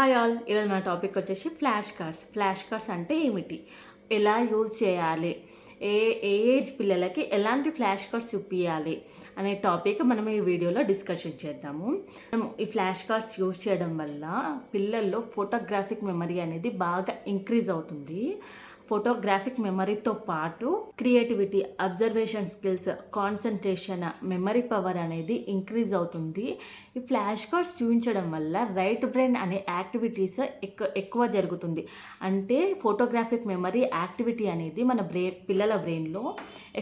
Hi all ఈరోజు మన topic వచ్చేసి ఫ్లాష్ కార్డ్స్ ఫ్లాష్ కార్డ్స్ అంటే ఏమిటి? ఎలా యూజ్ చేయాలి? ఏ ఏ ఏజ్ పిల్లలకి ఎలాంటి ఫ్లాష్ కార్డ్స్ చూపించాలి అనే టాపిక్ మనం ఈ వీడియోలో డిస్కషన్ చేద్దాము. మనం ఈ ఫ్లాష్ కార్డ్స్ యూజ్ చేయడం వల్ల పిల్లల్లో ఫోటోగ్రాఫిక్ మెమరీ అనేది బాగా ఇంక్రీజ్ అవుతుంది. ఫోటోగ్రాఫిక్ మెమరీతో పాటు creativity observation skills concentration memory power అనేది ఇంక్రీజ్ అవుతుంది. ఈ ఫ్లాష్ కార్డ్స్ చూపించడం వల్ల రైట్ బ్రెయిన్ అనే యాక్టివిటీస్ ఎక్కువ ఎక్కువ జరుగుతుంది. అంటే ఫోటోగ్రాఫిక్ మెమరీ యాక్టివిటీ అనేది మన బ్రే పిల్లల బ్రెయిన్లో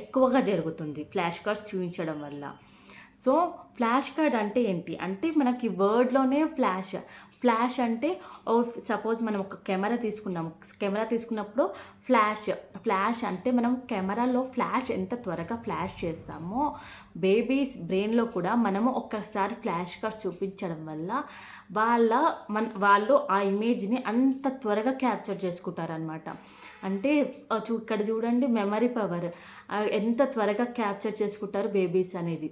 ఎక్కువగా జరుగుతుంది ఫ్లాష్ కార్డ్స్ చూపించడం వల్ల. సో ఫ్లాష్ కార్డ్ అంటే ఏంటి? అంటే మనకి వర్డ్లోనే ఫ్లాష్ ఫ్లాష్ అంటే ఓ సపోజ్ మనం ఒక కెమెరా తీసుకున్నాము కెమెరా తీసుకున్నప్పుడు ఫ్లాష్ ఫ్లాష్ అంటే మనం కెమెరాలో ఫ్లాష్ ఎంత త్వరగా ఫ్లాష్ చేస్తామో బేబీస్ బ్రెయిన్లో కూడా మనము ఒక్కసారి ఫ్లాష్ కార్డ్ చూపించడం వల్ల వాళ్ళ మన వాళ్ళు ఆ ఇమేజ్ని అంత త్వరగా క్యాప్చర్ చేసుకుంటారనమాట అంటే చూ ఇక్కడ చూడండి మెమరీ పవర్ ఎంత త్వరగా క్యాప్చర్ చేసుకుంటారు బేబీస్ అనేది.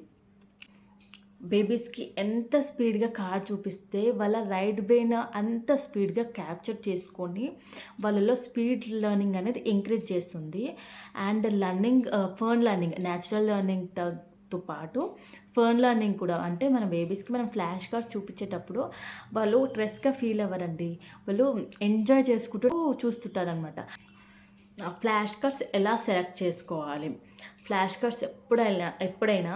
బేబీస్కి ఎంత స్పీడ్గా కార్డ్ చూపిస్తే వాళ్ళ రైట్ బ్రెయిన్ అంత స్పీడ్గా క్యాప్చర్ చేసుకొని వాళ్ళలో స్పీడ్ లెర్నింగ్ అనేది ఇంక్రీజ్ చేస్తుంది. And learning fun learning natural లెర్నింగ్తో పాటు ఫర్న్ లర్నింగ్ కూడా అంటే మన బేబీస్కి మనం ఫ్లాష్ కార్డ్ చూపించేటప్పుడు వాళ్ళు స్ట్రెస్గా ఫీల్ అవ్వరండి. వాళ్ళు ఎంజాయ్ చేసుకుంటూ చూస్తుంటారనమాట ఫ్లాష్ కార్డ్స్ ఎలా సెలెక్ట్ చేసుకోవాలి? ఫ్లాష్ కార్డ్స్ ఎప్పుడైనా ఎప్పుడైనా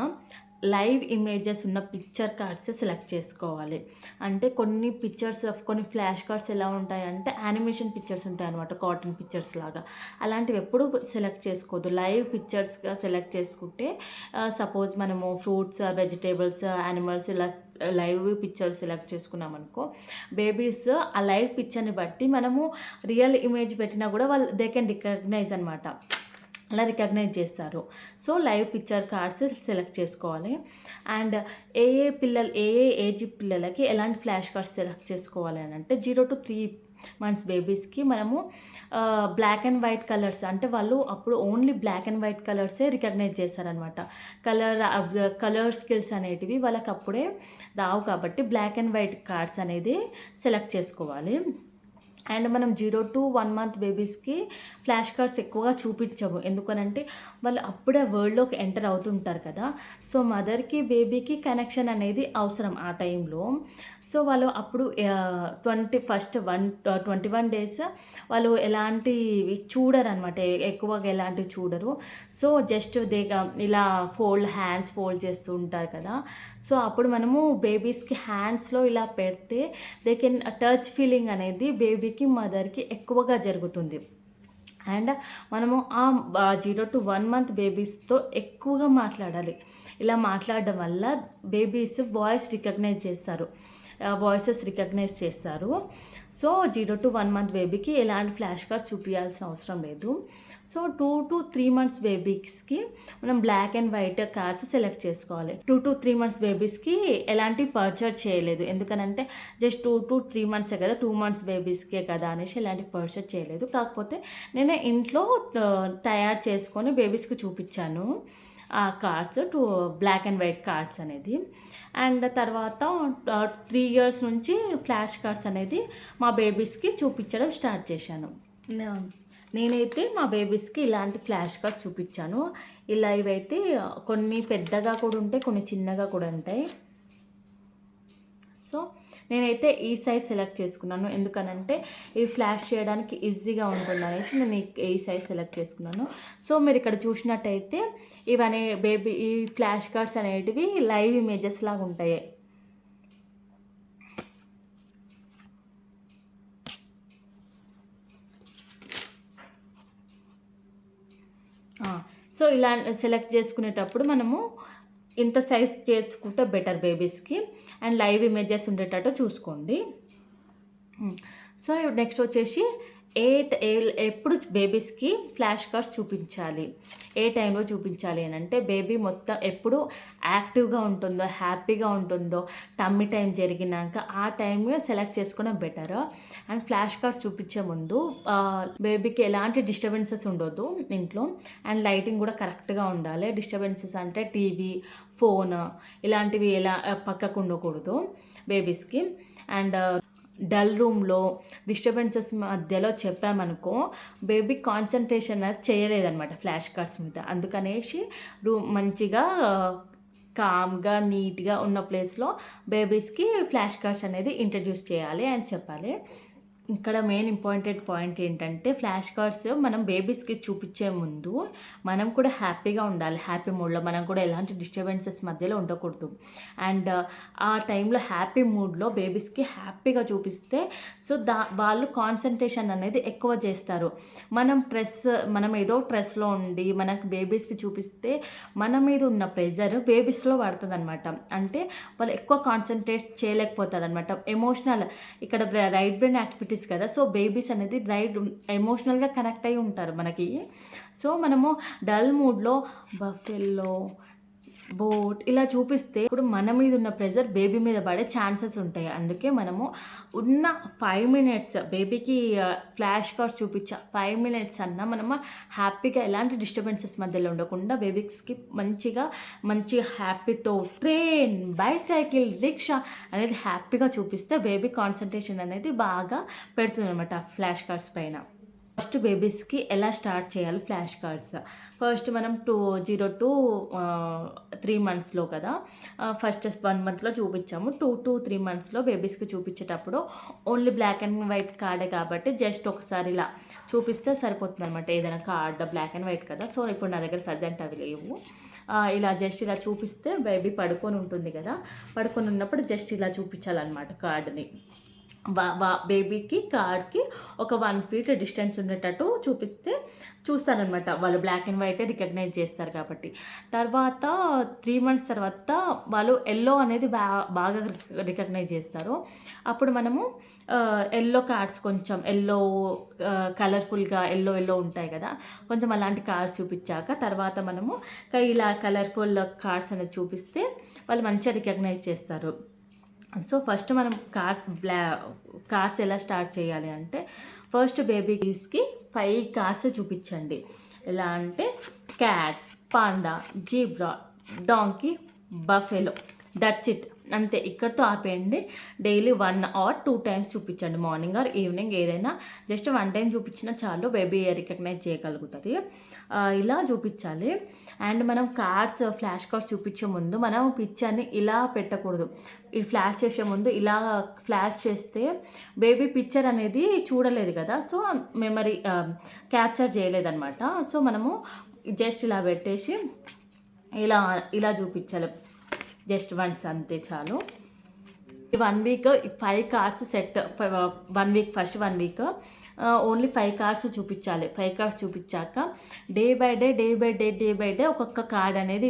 లైవ్ ఇమేజెస్ ఉన్న పిక్చర్ కార్డ్స్ సెలెక్ట్ చేసుకోవాలి. అంటే కొన్ని పిక్చర్స్ కొన్ని ఫ్లాష్ కార్డ్స్ ఎలా ఉంటాయంటే యానిమేషన్ పిక్చర్స్ ఉంటాయి అనమాట కాటన్ పిక్చర్స్ లాగా. అలాంటివి ఎప్పుడు సెలెక్ట్ చేసుకోవద్దు. లైవ్ పిక్చర్స్గా సెలెక్ట్ చేసుకుంటే సపోజ్ మనము ఫ్రూట్స్ వెజిటేబుల్స్ యానిమల్స్ ఇలా లైవ్ పిక్చర్ సెలెక్ట్ చేసుకున్నాం అనుకో బేబీస్ ఆ లైవ్ పిక్చర్ని బట్టి మనము రియల్ ఇమేజ్ పెట్టినా కూడా వాళ్ళు దే కెన్ రికగ్నైజ్ అనమాట అలా రికగ్నైజ్ చేస్తారు. So live picture cards select చేసుకోవాలి. అండ్ ఏ ఏ పిల్లలు ఏ ఏ ఏజ్ పిల్లలకి ఎలాంటి ఫ్లాష్ కార్డ్స్ సెలెక్ట్ చేసుకోవాలి అని అంటే జీరో టు త్రీ మంత్స్ బేబీస్కి మనము బ్లాక్ అండ్ వైట్ కలర్స్ అంటే వాళ్ళు అప్పుడు ఓన్లీ బ్లాక్ అండ్ వైట్ కలర్సే రికగ్నైజ్ చేస్తారనమాట. కలర్ కలర్ స్కిల్స్ అనేటివి వాళ్ళకి అప్పుడే రావు కాబట్టి బ్లాక్ అండ్ వైట్ కార్డ్స్ అనేది సెలెక్ట్ చేసుకోవాలి. అండ్ మనం జీరో టు వన్ మంత్ బేబీస్కి ఫ్లాష్ కార్డ్స్ ఎక్కువగా చూపించము. ఎందుకనంటే వాళ్ళు అప్పుడే వరల్డ్లోకి ఎంటర్ అవుతుంటారు కదా. సో మదర్కి బేబీకి కనెక్షన్ అనేది అవసరం ఆ టైంలో. సో వాళ్ళు అప్పుడు twenty first one twenty one days వాళ్ళు ఎలాంటివి చూడరు అనమాట ఎక్కువగా ఎలాంటివి చూడరు. సో జస్ట్ దే ఇలా ఫోల్డ్ హ్యాండ్స్ ఫోల్డ్ చేస్తూ ఉంటారు కదా. సో అప్పుడు మనము బేబీస్కి హ్యాండ్స్లో ఇలా పెడితే దే కెన్ టచ్ ఫీలింగ్ అనేది బేబీకి మదర్కి ఎక్కువగా జరుగుతుంది. అండ్ మనము ఆ జీరో టు వన్ మంత్ బేబీస్తో ఎక్కువగా మాట్లాడాలి. ఇలా మాట్లాడడం వల్ల బేబీస్ వాయిస్ రికగ్నైజ్ చేస్తారు. వాయిసెస్ రికగ్నైజ్ చేస్తారు so zero to one month బేబీకి ఎలాంటి ఫ్లాష్ కార్డ్స్ చూపించాల్సిన అవసరం లేదు. So two to three months బేబీస్కి మనం black and white cards select చేసుకోవాలి. టూ టు త్రీ మంత్స్ బేబీస్కి ఎలాంటి పర్చర్ చేయలేదు. ఎందుకనంటే జస్ట్ టూ టు త్రీ మంత్సే కదా టూ మంత్స్ బేబీస్కే కదా అనేసి ఎలాంటి పర్చర్ చేయలేదు. కాకపోతే నేను ఇంట్లో తయారు చేసుకొని బేబీస్కి చూపించాను. ఆ cards two black and white cards అనేది. అండ్ తర్వాత త్రీ ఇయర్స్ నుంచి ఫ్లాష్ కార్డ్స్ అనేది మా బేబీస్కి చూపించడం స్టార్ట్ చేశాను. నేనైతే మా బేబీస్కి ఇలాంటి ఫ్లాష్ కార్డ్స్ చూపించాను. ఇలా ఇవైతే కొన్ని పెద్దగా కూడా ఉంటాయి కొన్ని చిన్నగా కూడా ఉంటాయి. నేనైతే ఈ సైజ్ సెలెక్ట్ చేసుకున్నాను. ఎందుకనంటే ఇవి ఫ్లాష్ చేయడానికి ఈజీగా ఉంటుంది అనేసి నేను ఈ సైజ్ సెలెక్ట్ చేసుకున్నాను. సో మీరు ఇక్కడ చూసినట్టయితే ఇవన్నీ బేబీ ఈ ఫ్లాష్ కార్డ్స్ అనేటివి లైవ్ ఇమేజెస్ లాగా ఉంటాయి. సో ఇలా సెలెక్ట్ చేసుకునేటప్పుడు మనము ఇంత సైజ్ చేసుకుంటే బెటర్ బేబీస్కి. అండ్ లైవ్ ఇమేజెస్ ఉండేటట్టు చూసుకోండి. సో నెక్స్ట్ వచ్చేసి ఏ ఎప్పుడు బేబీస్కి ఫ్లాష్ కార్డ్స్ చూపించాలి? ఏ టైంలో చూపించాలి అని అంటే బేబీ మొత్తం ఎప్పుడు యాక్టివ్గా ఉంటుందో హ్యాపీగా ఉంటుందో టమ్మీ టైం జరిగినాక ఆ టైం సెలెక్ట్ చేసుకోవడం బెటర్. అండ్ ఫ్లాష్ కార్డ్స్ చూపించే ముందు బేబీకి ఎలాంటి డిస్టర్బెన్సెస్ ఉండొద్దు ఇంట్లో. అండ్ లైటింగ్ కూడా కరెక్ట్గా ఉండాలి. డిస్టర్బెన్సెస్ అంటే టీవీ ఫోన్ ఇలాంటివి ఎలా పక్కకు ఉండకూడదు బేబీస్కి. అండ్ డల్ రూమ్లో డిస్టర్బెన్సెస్ మధ్యలో చెప్పామనుకో బేబీ కాన్సన్ట్రేషన్ అది చేయలేదన్నమాట ఫ్లాష్ కార్డ్స్ మీద. అందుకనేసి రూమ్ మంచిగా కామ్గా నీట్గా ఉన్న ప్లేస్లో బేబీస్కి ఫ్లాష్ కార్డ్స్ అనేది ఇంట్రడ్యూస్ చేయాలి అని చెప్పాలి. ఇక్కడ మెయిన్ ఇంపార్టెంట్ పాయింట్ ఏంటంటే ఫ్లాష్ కార్డ్స్ మనం బేబీస్కి చూపించే ముందు మనం కూడా హ్యాపీగా ఉండాలి. హ్యాపీ మూడ్లో మనం కూడా ఎలాంటి డిస్టర్బెన్సెస్ మధ్యలో ఉండకూడదు. అండ్ uh, ఆ టైంలో హ్యాపీ మూడ్లో బేబీస్కి హ్యాపీగా చూపిస్తే సో దా వాళ్ళు కాన్సన్ట్రేషన్ అనేది ఎక్కువ చేస్తారు. మనం స్ట్రెస్ మనం ఏదో స్ట్రెస్లో ఉండి మనకు బేబీస్కి చూపిస్తే మన మీద ఉన్న ప్రెజర్ బేబీస్లో పడుతుంది అనమాట అంటే వాళ్ళు ఎక్కువ కాన్సన్ట్రేట్ చేయలేకపోతారు అనమాట ఎమోషనల్ ఇక్కడ రైట్ బ్రెయిన్ యాక్టివిటీస్ కదా. సో బేబీస్ అనేది రైట్ ఎమోషనల్గా కనెక్ట్ అయి ఉంటారు మనకి. సో మనము డల్ మూడ్లో బఫెల్లో బోట్ ఇలా చూపిస్తే ఇప్పుడు మన మీద ఉన్న ప్రెజర్ బేబీ మీద పడే ఛాన్సెస్ ఉంటాయి. అందుకే మనము ఉన్న ఫైవ్ మినిట్స్ బేబీకి ఫ్లాష్ కార్డ్స్ చూపించా ఫైవ్ మినిట్స్ అన్నా మనము హ్యాపీగా ఎలాంటి డిస్టర్బెన్సెస్ మధ్యలో ఉండకుండా బేబీస్కి మంచిగా మంచిగా హ్యాపీతో ట్రైన్ బైసైకిల్ రిక్షా అనేది హ్యాపీగా చూపిస్తే బేబీ కాన్సన్ట్రేషన్ అనేది బాగా పెడుతుంది అనమాట ఫ్లాష్ కార్డ్స్ పైన. ఫస్ట్ బేబీస్కి ఎలా స్టార్ట్ చేయాలి ఫ్లాష్ కార్డ్స్? ఫస్ట్ మనం టూ జీరో టూ త్రీ మంత్స్లో కదా ఫస్ట్ వన్ మంత్లో చూపించాము. టూ టూ త్రీ మంత్స్లో బేబీస్కి చూపించేటప్పుడు ఓన్లీ బ్లాక్ అండ్ వైట్ కార్డే కాబట్టి జస్ట్ ఒకసారి ఇలా చూపిస్తే సరిపోతుంది అనమాట ఏదైనా కార్డ్ బ్లాక్ అండ్ వైట్ కదా సో ఇప్పుడు నా దగ్గర ప్రజెంట్ అవి లేవు. ఇలా జస్ట్ ఇలా చూపిస్తే బేబీ పడుకొని ఉంటుంది కదా పడుకొని ఉన్నప్పుడు జస్ట్ ఇలా చూపించాలన్నమాట కార్డుని. బా బా బేబీకి కార్డ్కి ఒక వన్ ఫీట్ డిస్టెన్స్ ఉండేటట్టు చూపిస్తే చూస్తారనమాట. వాళ్ళు బ్లాక్ అండ్ వైటే రికగ్నైజ్ చేస్తారు కాబట్టి. తర్వాత త్రీ మంత్స్ తర్వాత వాళ్ళు ఎల్లో అనేది బా బాగా రికగ్నైజ్ చేస్తారు. అప్పుడు మనము ఎల్లో కార్డ్స్ కొంచెం ఎల్లో కలర్ఫుల్గా ఎల్లో ఎల్లో ఉంటాయి కదా. కొంచెం అలాంటి కార్డ్స్ చూపించాక తర్వాత మనము ఇలా కలర్ఫుల్ కార్డ్స్ అనేది చూపిస్తే వాళ్ళు మంచిగా రికగ్నైజ్ చేస్తారు. సో ఫస్ట్ మనం కార్స్ బ్లా కార్స్ ఎలా స్టార్ట్ చేయాలి అంటే ఫస్ట్ బేబీస్కి ఫైవ్ కార్స్ చూపించండి. ఎలా అంటే cat panda zebra donkey buffalo. That's it అంతే ఇక్కడితో ఆపేయండి. Daily one or two times చూపించండి. మార్నింగ్ ఆర్ ఈవినింగ్ ఏదైనా జస్ట్ వన్ టైం చూపించినా చాలు బేబీ రికగ్నైజ్ చేయగలుగుతుంది. ఇలా చూపించాలి. అండ్ మనం కార్డ్స్ ఫ్లాష్ కార్డ్స్ చూపించే ముందు మనం పిక్చర్ని ఇలా పెట్టకూడదు. ఈ ఫ్లాష్ చేసే ముందు ఇలా ఫ్లాష్ చేస్తే బేబీ పిక్చర్ అనేది చూడలేదు కదా. సో మెమరీ క్యాప్చర్ చేయలేదన్నమాట. సో మనము జస్ట్ ఇలా పెట్టేసి ఇలా ఇలా చూపించాలి. జస్ట్ వన్స్ అంతే చాలు. ఈ one week five cards set one week first one week only five cards చూపించాలి. Five cards చూపించాక day by day day by day day by day ఒక్కొక్క కార్డ్ అనేది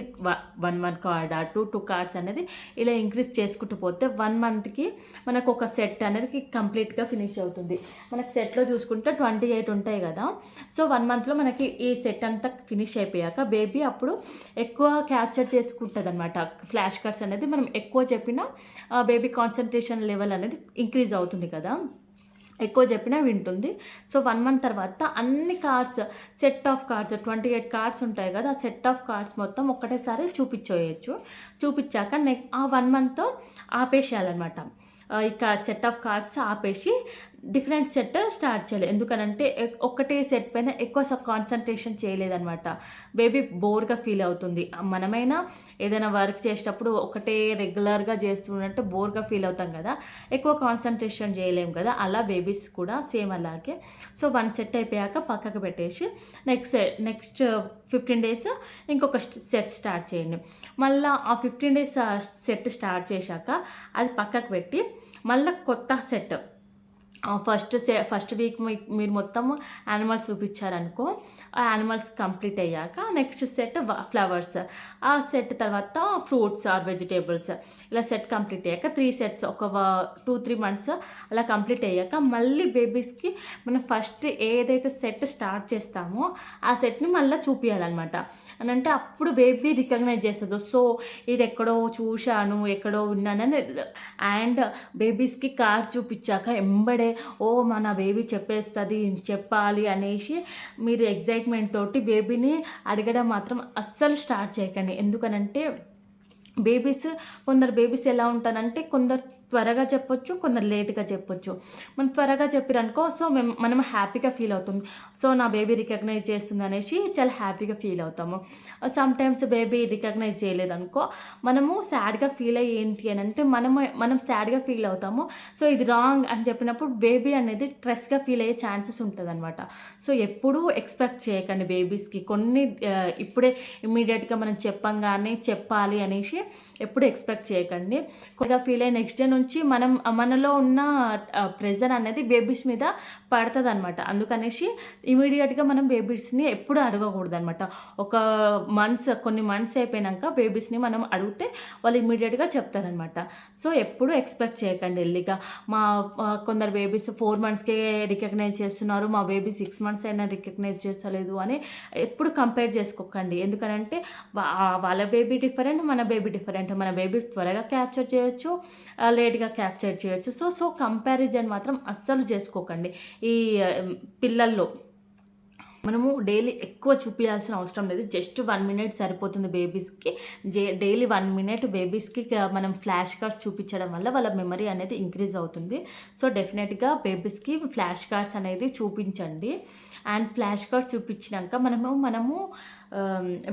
one one card two two cards అనేది ఇలా increase చేసుకుంటూ పోతే one మంత్కి మనకు ఒక సెట్ అనేది కంప్లీట్గా ఫినిష్ అవుతుంది. మనకు సెట్లో చూసుకుంటే ట్వంటీ ఎయిట్ ఉంటాయి కదా. సో వన్ మంత్లో మనకి ఈ సెట్ అంతా ఫినిష్ అయిపోయాక బేబీ అప్పుడు ఎక్కువ క్యాప్చర్ చేసుకుంటుంది అనమాట ఫ్లాష్ కార్డ్స్ అనేది మనం ఎక్కువ చెప్పినా uh, బేబీ కాన్ కాన్సన్ట్రేషన్ లెవెల్ అనేది ఇంక్రీజ్ అవుతుంది కదా. ఎక్కువ చెప్పినా వింటుంది. సో వన్ మంత్ తర్వాత అన్ని cards set of cards twenty eight cards ఉంటాయి కదా ఆ సెట్ ఆఫ్ కార్డ్స్ మొత్తం ఒక్కటేసారి చూపించేయచ్చు. చూపించాక నెక్ ఆ వన్ మంత్ ఆపేసేయాలన్నమాట. ఇక సెట్ ఆఫ్ కార్డ్స్ ఆపేసి డిఫరెంట్ సెట్ స్టార్ట్ చేయలేదు ఎందుకనంటే ఒక్కటే సెట్ పైన ఎక్కువ కాన్సన్ట్రేషన్ చేయలేదనమాట బేబీ బోర్గా ఫీల్ అవుతుంది. మనమైనా ఏదైనా వర్క్ చేసేటప్పుడు ఒకటే రెగ్యులర్గా చేస్తున్నట్టు బోర్గా ఫీల్ అవుతాం కదా. ఎక్కువ కాన్సన్ట్రేషన్ చేయలేము కదా. అలా బేబీస్ కూడా సేమ్ అలాగే. సో వన్ సెట్ అయిపోయాక పక్కకు పెట్టేసి నెక్స్ట్ నెక్స్ట్ ఫిఫ్టీన్ డేస్ ఇంకొక సెట్ స్టార్ట్ చేయండి. మళ్ళీ ఆ ఫిఫ్టీన్ డేస్ సెట్ స్టార్ట్ చేశాక అది పక్కకు పెట్టి మళ్ళీ కొత్త set first say first week మీరు మొత్తం యానిమల్స్ చూపించారనుకో ఆ యానిమల్స్ కంప్లీట్ అయ్యాక నెక్స్ట్ సెట్ ఫ్లవర్స్ ఆ సెట్ తర్వాత ఫ్రూట్స్ ఆర్ వెజిటేబుల్స్ ఇలా సెట్ కంప్లీట్ అయ్యాక త్రీ సెట్స్ ఒక టూ త్రీ మంత్స్ అలా కంప్లీట్ అయ్యాక మళ్ళీ బేబీస్కి మనం ఫస్ట్ ఏదైతే సెట్ స్టార్ట్ చేస్తామో ఆ సెట్ని మళ్ళీ చూపించాలన్నమాట అని అంటే అప్పుడు బేబీ రికగ్నైజ్ చేస్తుంది సో ఇది ఎక్కడో చూశాను ఎక్కడో ఉన్నానని అండ్ బేబీస్కి కార్డ్స్ చూపించాక ఎంబడే ఓ మన బేబీ చెప్పేస్తుంది చెప్పాలి అనేసి మీరు ఎగ్జైట్మెంట్ తోటి బేబీని అడగడం మాత్రం అస్సలు స్టార్ట్ చేయకండి. ఎందుకనంటే బేబీస్ కొందరు బేబీస్ ఎలా ఉంటారంటే కొందరు త్వరగా చెప్పొచ్చు కొందరు లేట్గా చెప్పొచ్చు. మనం త్వరగా చెప్పిరనుకో సో మేము మనం హ్యాపీగా ఫీల్ అవుతుంది సో నా బేబీ రికగ్నైజ్ చేస్తుంది అనేసి చాలా హ్యాపీగా ఫీల్ అవుతాము. సమ్ టైమ్స్ బేబీ రికగ్నైజ్ చేయలేదనుకో మనము సాడ్గా ఫీల్ అయ్యి ఏంటి అని అంటే మనము మనం సాడ్గా ఫీల్ అవుతాము. సో ఇది రాంగ్ అని చెప్పినప్పుడు బేబీ అనేది స్ట్రెస్గా ఫీల్ అయ్యే ఛాన్సెస్ ఉంటుంది అనమాట సో ఎప్పుడూ ఎక్స్పెక్ట్ చేయకండి బేబీస్కి. కొన్ని ఇప్పుడే ఇమీడియట్గా మనం చెప్పంగానే చెప్పాలి అనేసి ఎప్పుడు ఎక్స్పెక్ట్ చేయకండి. కొద్దిగా ఫీల్ అయ్యి నెక్స్ట్ డే నుంచి మనం మనలో ఉన్న ప్రెజర్ అనేది బేబీస్ మీద పడుతుంది అనమాట అందుకనేసి ఇమీడియట్గా మనం బేబీస్ని ఎప్పుడు అడగకూడదు అనమాట ఒక మంత్స్ కొన్ని మంత్స్ అయిపోయినాక బేబీస్ని మనం అడిగితే వాళ్ళు ఇమీడియట్గా చెప్తారనమాట సో ఎప్పుడు ఎక్స్పెక్ట్ చేయకండి ఎల్లిగా. మా కొందరు బేబీస్ ఫోర్ మంత్స్కే రికగ్నైజ్ చేస్తున్నారు. మా బేబీ సిక్స్ మంత్స్ అయినా రికగ్నైజ్ చేస్తలేదు అని ఎప్పుడు కంపేర్ చేసుకోకండి. ఎందుకనంటే వాళ్ళ బేబీ డిఫరెంట్ మన బేబీ డిఫరెంట్. మన బేబీ త్వరగా క్యాప్చర్ చేయొచ్చు లేట్గా క్యాప్చర్ చేయొచ్చు. సో సో కంపారిజన్ మాత్రం అస్సలు చేసుకోకండి. ఈ పిల్లల్లో. మనము డైలీ ఎక్కువ చూపించాల్సిన అవసరం లేదు. జస్ట్ వన్ మినిట్ సరిపోతుంది బేబీస్కి. జే డైలీ వన్ మినిట్ బేబీస్కి మనం ఫ్లాష్ కార్డ్స్ చూపించడం వల్ల వాళ్ళ మెమరీ అనేది ఇంక్రీజ్ అవుతుంది. సో డెఫినెట్గా బేబీస్కి ఫ్లాష్ కార్డ్స్ అనేది చూపించండి. అండ్ ఫ్లాష్ కార్డ్స్ చూపించినాక మనము మనము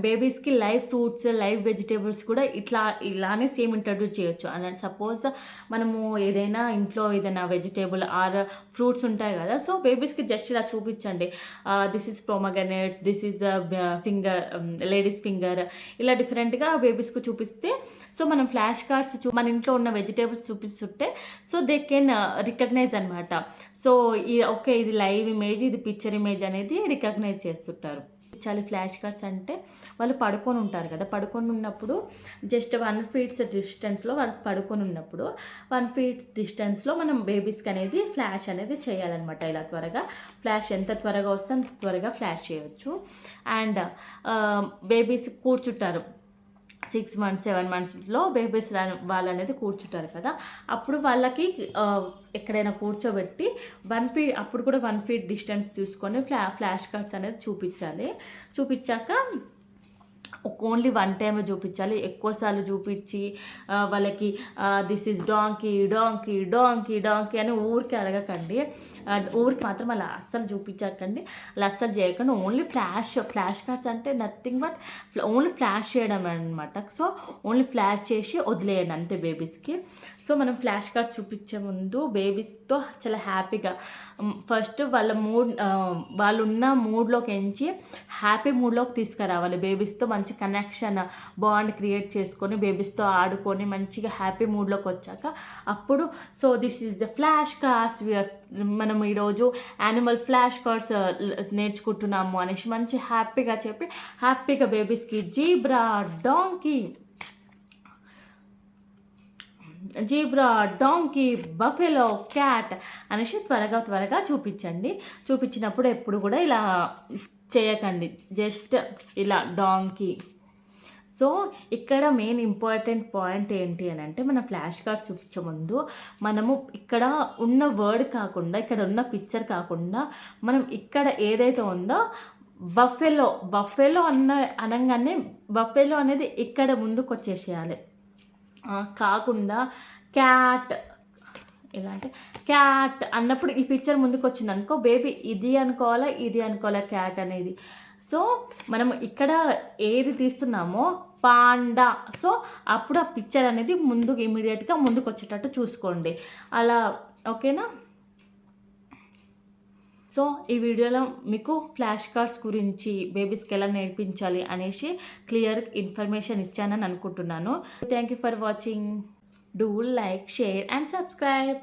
బేబీస్కి లైవ్ ఫ్రూట్స్ లైవ్ వెజిటేబుల్స్ కూడా ఇట్లా ఇలానే సేమ్ ఇంట్రడ్యూస్ చేయొచ్చు. అండ్ సపోజ్ మనము ఏదైనా ఇంట్లో ఏదైనా వెజిటేబుల్ ఆర్ ఫ్రూట్స్ ఉంటాయి కదా సో బేబీస్కి జస్ట్ ఇలా చూపించండి. This is pomegranate this is finger ladies finger ఇలా డిఫరెంట్గా బేబీస్కి చూపిస్తే సో మనం ఫ్లాష్ కార్డ్స్ చూ మన ఇంట్లో ఉన్న వెజిటేబుల్స్ చూపిస్తుంటే సో దే కెన్ రికగ్నైజ్ అనమాట సో ఈ ఓకే ఇది లైవ్ ఇమేజ్ ఇది పిక్చర్ ఇమేజ్ అనేది రికగ్నైజ్ చేస్తుంటారు. చాలా ఫ్లాష్ కార్డ్స్ అంటే వాళ్ళు పడుకొని ఉంటారు కదా. పడుకొని ఉన్నప్పుడు జస్ట్ వన్ ఫీట్స్ డిస్టెన్స్లో వాళ్ళు పడుకొని ఉన్నప్పుడు వన్ ఫీట్ డిస్టెన్స్లో మనం బేబీస్కి అనేది ఫ్లాష్ అనేది చేయాలన్నమాట. ఇలా త్వరగా ఫ్లాష్ ఎంత త్వరగా వస్తే అంత త్వరగా ఫ్లాష్ చేయవచ్చు అండ్ బేబీస్ కూర్చుంటారు. సిక్స్ మంత్స్ సెవెన్ మంత్స్లో బేబీస్ వాళ్ళు అనేది కూర్చుంటారు కదా. అప్పుడు వాళ్ళకి ఎక్కడైనా కూర్చోబెట్టి వన్ ఫీట్ అప్పుడు కూడా వన్ ఫీట్ డిస్టెన్స్ తీసుకొని ఫ్లా ఫ్లాష్ కార్డ్స్ అనేది చూపించాలి. చూపించాక ఓన్లీ వన్ టైమే చూపించాలి. ఎక్కువసార్లు చూపించి వాళ్ళకి this is donkey donkey donkey donkey అని ఊరికి అడగకండి. ఊరికి మాత్రం అలా అస్సలు చూపించకండి. అలా అస్సలు చేయకండి. ఓన్లీ ఫ్లాష్ ఫ్లాష్ కార్డ్స్ అంటే నథింగ్ బట్ ఓన్లీ ఫ్లాష్ చేయడం అనమాట సో ఓన్లీ ఫ్లాష్ చేసి వదిలేయండి అంతే బేబీస్కి సో మనం ఫ్లాష్ కార్డ్ చూపించే ముందు బేబీస్తో చాలా హ్యాపీగా ఫస్ట్ వాళ్ళ మూడ్ వాళ్ళు ఉన్న మూడ్లోకి ఎంచి హ్యాపీ మూడ్లోకి తీసుకురావాలి. బేబీస్తో మంచి కనెక్షన్ బాండ్ క్రియేట్ చేసుకొని బేబీస్తో ఆడుకొని మంచిగా హ్యాపీ మూడ్లోకి వచ్చాక అప్పుడు so this is the flash cards మనం ఈరోజు యానిమల్ ఫ్లాష్ కార్డ్స్ నేర్చుకుంటున్నాము అనేసి మంచి హ్యాపీగా చెప్పి హ్యాపీగా బేబీస్కి zebra donkey zebra donkey buffalo cat అనేసి త్వరగా త్వరగా చూపించండి. చూపించినప్పుడు ఎప్పుడు కూడా ఇలా చేయకండి. జస్ట్ ఇలా డాంకీ. సో ఇక్కడ మెయిన్ ఇంపార్టెంట్ పాయింట్ ఏంటి అని అంటే మన ఫ్లాష్ కార్డ్ చూపించే ముందు మనము ఇక్కడ ఉన్న వర్డ్ కాకుండా ఇక్కడ ఉన్న పిక్చర్ కాకుండా మనం ఇక్కడ ఏదైతే ఉందో బఫెలో బఫెలో అన్న అనగానే బఫెలో అనేది ఇక్కడ ముందుకు వచ్చేసేయాలి కాకుండా క్యాట్. ఎలా అంటే క్యాట్ అన్నప్పుడు ఈ పిక్చర్ ముందుకు వచ్చింది అనుకో బేబీ ఇది అనుకోవాలా ఇది అనుకోవాలా క్యాట్ అనేది? సో మనం ఇక్కడ ఏది తీస్తున్నామో పాండా. సో అప్పుడు ఆ పిక్చర్ అనేది ముందుకు ఇమీడియట్గా ముందుకు వచ్చేటట్టు చూసుకోండి. అలా ఓకేనా? సో ఈ వీడియోలో మీకు ఫ్లాష్ కార్డ్స్ గురించి బేబీస్కి ఎలా నేర్పించాలి అనేసి క్లియర్ ఇన్ఫర్మేషన్ ఇచ్చానని అనుకుంటున్నాను. Thank you for watching do like share and subscribe